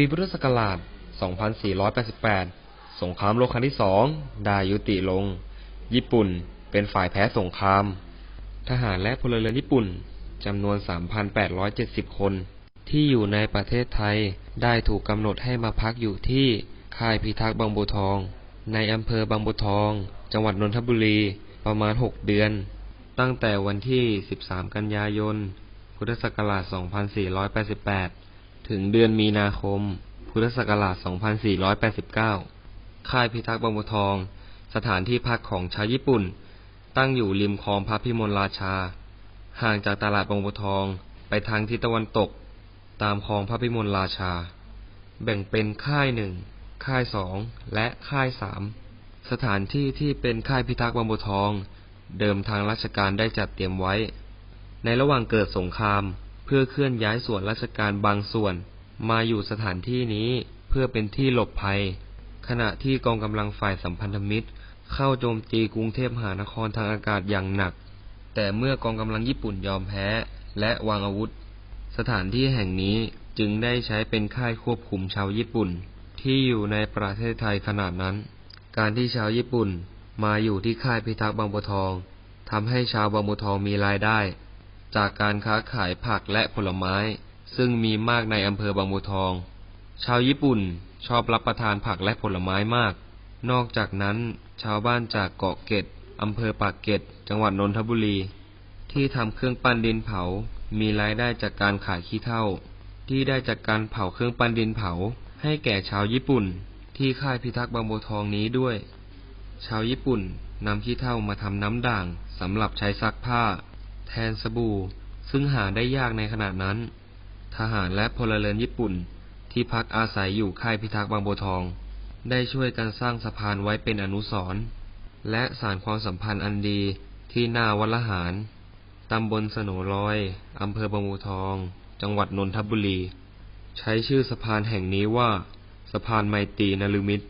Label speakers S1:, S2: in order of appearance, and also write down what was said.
S1: ปีพุทธศักราช 2488 สงครามโลกครั้งที่สองได้ยุติลง ญี่ปุ่นเป็นฝ่ายแพ้สงคราม ทหารและพลเรือนญี่ปุ่นจำนวน 3,870 คน ที่อยู่ในประเทศไทยได้ถูกกำหนดให้มาพักอยู่ที่ค่ายพิทักษ์บางบัวทอง ในอำเภอบางบัวทอง จังหวัดนนทบุรีประมาณ 6 เดือน ตั้งแต่วันที่ 13 กันยายน พุทธศักราช 2488 ถึงเดือนมีนาคม พุทธศักราช 2489 ค่ายพิทักษ์บางบัวทอง สถานที่พักของชาวญี่ปุ่น ตั้งอยู่ริมคลองพระพิมลราชา ห่างจากตลาดบางบัวทองไปทางทิศตะวันตก ตามคลองพระพิมลราชา แบ่งเป็นค่ายหนึ่ง ค่ายสอง และค่ายสาม สถานที่ที่เป็นค่ายพิทักษ์บางบัวทอง เดิมทางราชการได้จัดเตรียมไว้ ในระหว่างเกิดสงคราม เพื่อเคลื่อนย้ายส่วนราชการบางส่วน มาอยู่สถานที่นี้เพื่อเป็นที่หลบภัย ขณะที่กองกำลังฝ่ายสัมพันธมิตร เข้าโจมตีกรุงเทพมหานครทางอากาศอย่างหนัก แต่เมื่อกองกำลังญี่ปุ่นยอมแพ้และวางอาวุธ สถานที่แห่งนี้จึงได้ใช้เป็นค่ายควบคุมชาวญี่ปุ่น ที่อยู่ในประเทศไทยขนาดนั้น การที่ชาวญี่ปุ่นมาอยู่ที่ค่ายพิทักษ์บางบัวทองทำให้ชาวบางบัวทองมีรายได้ จากการค้าขายผักและผลไม้ ซึ่งมีมากในอำเภอบางบัวทอง ชาวญี่ปุ่นชอบรับประทานผักและผลไม้มาก นอกจากนั้น ชาวบ้านจากเกาะเกร็ดอำเภอปากเกร็ดจังหวัดนนทบุรี ที่ทำเครื่องปั้นดินเผา มีรายได้จากการขายขี้เถ้า ที่ได้จากการเผาเครื่องปั้นดินเผา ให้แก่ชาวญี่ปุ่น ที่ค่ายพิทักษ์บางบัวทองนี้ด้วย ชาวญี่ปุ่นนำขี้เถ้ามาทำน้ำด่างสำหรับใช้ซักผ้า แทนสบู่ ซึ่งหาได้ยากในขณะนั้น ทหารและพลเรือนญี่ปุ่นที่พักอาศัยอยู่ค่ายพิทักษ์บางบัวทอง ได้ช่วยกันสร้างสะพานไว้เป็นอนุสรณ์และสานความสัมพันธ์อันดีที่หน้าวัดละหาร ตำบลสโหนลอย อำเภอบางบัวทอง จังหวัดนนทบุรี ใช้ชื่อสะพานแห่งนี้ว่า สะพานไมตรีนฤมิตร